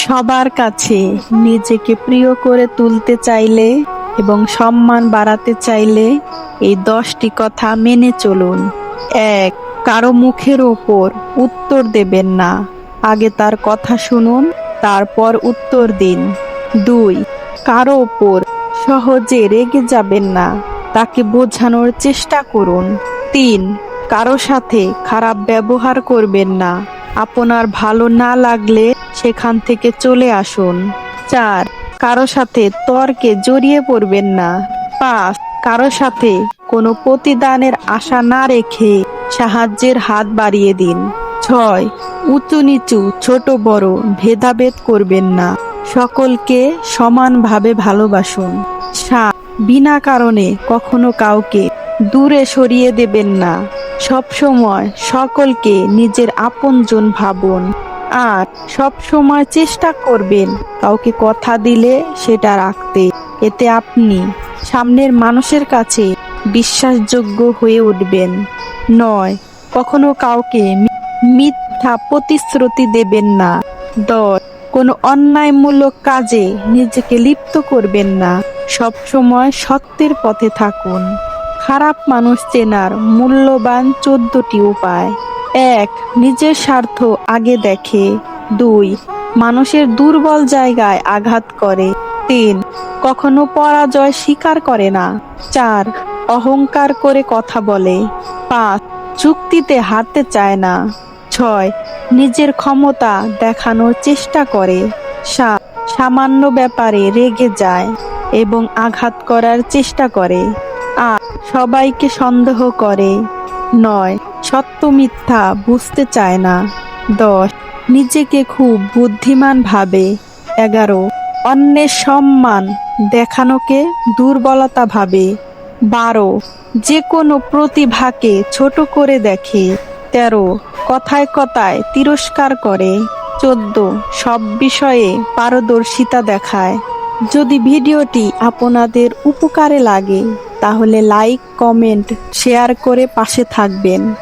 সবার কাছে নিজেকে প্রিয় করে তুলতে চাইলে এবং সম্মান বাড়াতে চাইলে এই দশটি কথা মেনে চলুন। এক, কারও মুখের ওপর উত্তর দেবেন না। আগে তার কথা শুনুন, তারপর উত্তর দিন। দুই, কারও ওপর সহজে রেগে যাবেন না। তাকে বোঝানোর চেষ্টা করুন। তিন, কারও সাথে খারাপ ব্যবহার করবেন না। আপনার ভালো না লাগলে সেখান থেকে চলে আসুন। চার, কারও সাথে তর্কে জড়িয়ে পড়বেন না। পাঁচ, কারও সাথে কোনো প্রতিদানের আশা না রেখে সাহায্যের হাত বাড়িয়ে দিন। ছয়, উঁচু নিচু, ছোট বড় ভেদাভেদ করবেন না। সকলকে সমানভাবে ভালোবাসুন। সাত, বিনা কারণে কখনো কাউকে দূরে সরিয়ে দেবেন না। সবসময় সকলকে নিজের আপনজন ভাবুন। আর সব সময় চেষ্টা করবেন কাউকে কথা দিলে সেটা রাখতে। এতে আপনি সামনের মানুষের কাছে বিশ্বাসযোগ্য হয়ে উঠবেন। নয়, কখনো কাউকে মিথ্যা প্রতিশ্রুতি দেবেন না। দশ, কোনো অন্যায়মূলক কাজে নিজেকে লিপ্ত করবেন না। সব সময় সত্যের পথে থাকুন। খারাপ মানুষ চেনার মূল্যবান চোদ্দটি উপায়। এক, নিজের স্বার্থ আগে দেখে। দুই, মানুষের দুর্বল জায়গায় আঘাত করে। তিন, কখনো পরাজয় স্বীকার করে না। চার, অহংকার করে কথা বলে। পাঁচ চুক্তিতে হারতে চায় না। ছয়, নিজের ক্ষমতা দেখানোর চেষ্টা করে। সাত, সামান্য ব্যাপারে রেগে যায় এবং আঘাত করার চেষ্টা করে। আট, সবাইকে সন্দেহ করে। নয় সত্য মিথ্যা বুঝতে চায় না। দশ। নিজেকে খুব বুদ্ধিমান ভাবে। এগারো। অন্যের সম্মান দেখানোকে দুর্বলতা ভাবে। বারো। যে কোনো প্রতিভাকে ছোট করে দেখে। তেরো। কথায় কথায় তিরস্কার করে। চোদ্দ। সব বিষয়ে পারদর্শিতা দেখায়। যদি ভিডিওটি আপনাদের উপকারে লাগে, তাহলে লাইক, কমেন্ট, শেয়ার করে পাশে থাকবেন।